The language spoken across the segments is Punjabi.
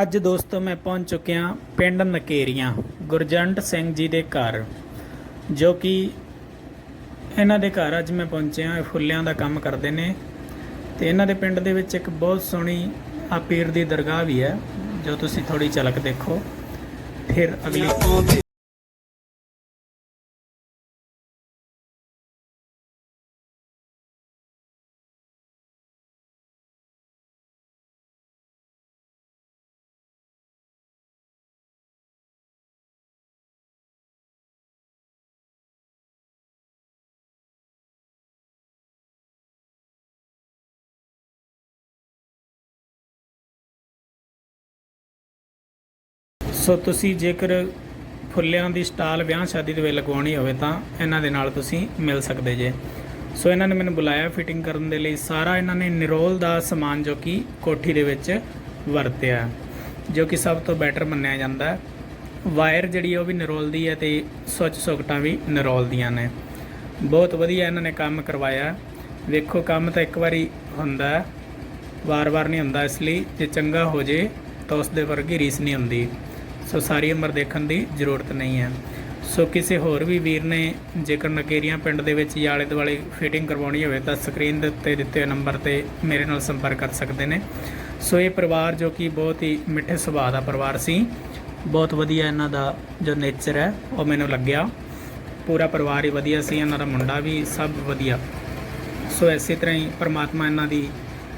ਅੱਜ ਦੋਸਤੋ ਮੈਂ ਪਹੁੰਚ ਚੁੱਕਿਆ ਪਿੰਡ ਨਕੇਰੀਆਂ, ਗੁਰਜੰਟ ਸਿੰਘ ਜੀ ਦੇ ਘਰ, ਜੋ ਕਿ ਇਹਨਾਂ ਦੇ ਘਰ ਅੱਜ ਮੈਂ ਪਹੁੰਚਿਆ, ਇਹ ਫੁੱਲਿਆਂ ਦਾ ਕੰਮ ਕਰਦੇ ਨੇ ਤੇ ਇਹਨਾਂ ਦੇ ਪਿੰਡ ਦੇ ਵਿੱਚ ਇੱਕ ਬਹੁਤ ਸੋਹਣੀ ਆ ਪੀਰ ਦੀ ਦਰਗਾਹ ਵੀ ਹੈ, ਜੋ ਤੁਸੀਂ ਥੋੜੀ ਝਲਕ ਦੇਖੋ। ਫਿਰ ਅਗਲੀ ਸੋ ਤੁਸੀਂ ਜੇਕਰ ਫੁੱਲਿਆਂ ਦੀ ਸਟਾਲ ਵਿਆਹ ਸ਼ਾਦੀ ਦੇ ਵਿੱਚ ਲਗਵਾਉਣੀ ਹੋਵੇ ਤਾਂ ਇਹਨਾਂ ਦੇ ਨਾਲ ਤੁਸੀਂ ਮਿਲ ਸਕਦੇ ਜੇ। ਸੋ ਇਹਨਾਂ ਨੇ ਮੈਨੂੰ ਬੁਲਾਇਆ ਫਿਟਿੰਗ ਕਰਨ ਦੇ ਲਈ। ਸਾਰਾ ਇਹਨਾਂ ਨੇ ਨਿਰੋਲ ਦਾ ਸਮਾਨ ਜੋ ਕਿ ਕੋਠੀ ਦੇ ਵਿੱਚ ਵਰਤਿਆ ਜੋ ਕਿ ਸਭ ਤੋਂ ਬੈਟਰ ਮੰਨਿਆ ਜਾਂਦਾ ਹੈ। ਵਾਇਰ ਜਿਹੜੀ ਉਹ ਵੀ ਨਿਰੋਲ ਦੀ ਹੈ ਤੇ ਸੁੱਚ ਸੁਕਟਾਂ ਵੀ ਨਿਰੋਲ ਦੀਆਂ ਨੇ। ਬਹੁਤ ਵਧੀਆ ਇਹਨਾਂ ਨੇ ਕੰਮ ਕਰਵਾਇਆ ਵੇਖੋ, ਕੰਮ ਤਾਂ ਇੱਕ ਵਾਰੀ ਹੁੰਦਾ ਵਾਰ-ਵਾਰ ਨਹੀਂ ਹੁੰਦਾ ਇਸ ਲਈ। ਜੇ ਚੰਗਾ ਹੋ ਜੇ ਤਾਂ ਉਸ ਦੇ ਵਰਗੀ ਰੀਸ ਨਹੀਂ ਹੁੰਦੀ। ਸੋ ਸਾਰੀ ਉਮਰ ਦੇਖਣ ਦੀ ਜ਼ਰੂਰਤ ਨਹੀਂ ਹੈ। ਸੋ ਕਿਸੇ ਹੋਰ ਵੀ ਵੀਰ ਨੇ ਜੇਕਰ ਨਕੇਰੀਆਂ ਪਿੰਡ ਦੇ ਵਿੱਚ ਜਾਂ ਆਲੇ ਦੁਆਲੇ ਫਿਟਿੰਗ ਕਰਵਾਉਣੀ ਹੋਵੇ ਤਾਂ ਸਕਰੀਨ ਦੇ ਉੱਤੇ ਦਿੱਤੇ ਨੰਬਰ ਤੇ ਮੇਰੇ ਨਾਲ ਸੰਪਰਕ ਕਰ ਸਕਦੇ ਨੇ। ਸੋ ਇਹ ਪਰਿਵਾਰ ਜੋ ਕਿ ਬਹੁਤ ਹੀ ਮਿੱਠੇ ਸੁਭਾਅ ਦਾ ਪਰਿਵਾਰ ਸੀ। ਬਹੁਤ ਵਧੀਆ ਇਹਨਾਂ ਦਾ ਜੋ ਨੇਚਰ ਹੈ, ਉਹ ਮੈਨੂੰ ਲੱਗਿਆ। ਪੂਰਾ ਪਰਿਵਾਰ ਹੀ ਵਧੀਆ ਸੀ, ਇਹਨਾਂ ਦਾ ਮੁੰਡਾ ਵੀ ਸਭ ਵਧੀਆ। ਸੋ ਇਸੇ ਤਰ੍ਹਾਂ ਹੀ ਪਰਮਾਤਮਾ ਇਹਨਾਂ ਦੀ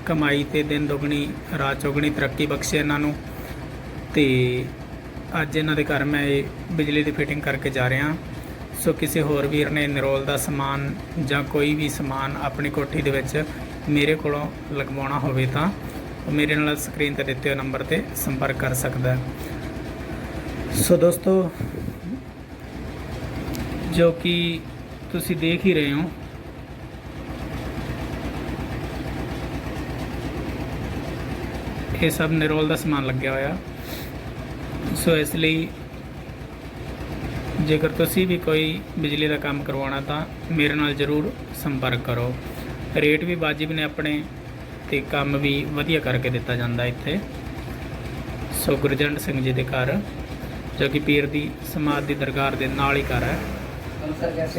ਕਮਾਈ ਤੇ ਦਿਨ ਦੁਗਣੀ, ਰਾਤ ਚੌਗਣੀ ਤਰੱਕੀ ਬਖਸ਼ੇ ਇਹਨਾਂ ਨੂੰ। ਤੇ ਅੱਜ ਇਹਨਾਂ ਦੇ ਘਰ ਮੈਂ ਇਹ ਬਿਜਲੀ ਦੀ ਫਿਟਿੰਗ ਕਰਕੇ ਜਾ ਰਿਹਾ। ਸੋ ਕਿਸੇ ਹੋਰ ਵੀਰ ਨੇ ਨਿਰੋਲ ਦਾ ਸਮਾਨ ਜਾਂ ਕੋਈ ਵੀ ਸਮਾਨ ਆਪਣੀ ਕੋਠੀ ਦੇ ਵਿੱਚ ਮੇਰੇ ਕੋਲੋਂ ਲਗਵਾਉਣਾ ਹੋਵੇ ਤਾਂ ਉਹ ਮੇਰੇ ਨਾਲ ਸਕਰੀਨ ਤੇ ਦਿੱਤੇ ਹੋਏ ਨੰਬਰ ਤੇ ਸੰਪਰਕ ਕਰ ਸਕਦਾ ਸੋ ਦੋਸਤੋ, ਜੋ ਕਿ ਤੁਸੀਂ ਦੇਖ ਹੀ ਰਹੇ ਹੋ, ਇਹ ਸਭ ਨਿਰੋਲ ਦਾ ਸਮਾਨ ਲੱਗਿਆ ਹੋਇਆ। ਸੋ ਇਸ ਲਈ ਜੇਕਰ ਤੁਸੀਂ ਵੀ ਕੋਈ ਬਿਜਲੀ ਦਾ ਕੰਮ ਕਰਵਾਉਣਾ ਤਾਂ ਮੇਰੇ ਨਾਲ ਜ਼ਰੂਰ ਸੰਪਰਕ ਕਰੋ। ਰੇਟ ਵੀ ਵਾਜਿਬ ਨੇ ਆਪਣੇ ਤੇ ਕੰਮ ਵੀ ਵਧੀਆ ਕਰਕੇ ਦਿੱਤਾ ਜਾਂਦਾ ਇੱਥੇ। ਸੋ ਗੁਰਜੰਟ ਸਿੰਘ ਜੀ ਦੇ ਘਰ, ਜੋ ਕਿ ਪੀਰ ਦੀ ਸਮਾਧ ਦੀ ਦਰਗਾਹ ਦੇ ਨਾਲ ਹੀ ਘਰ ਹੈ।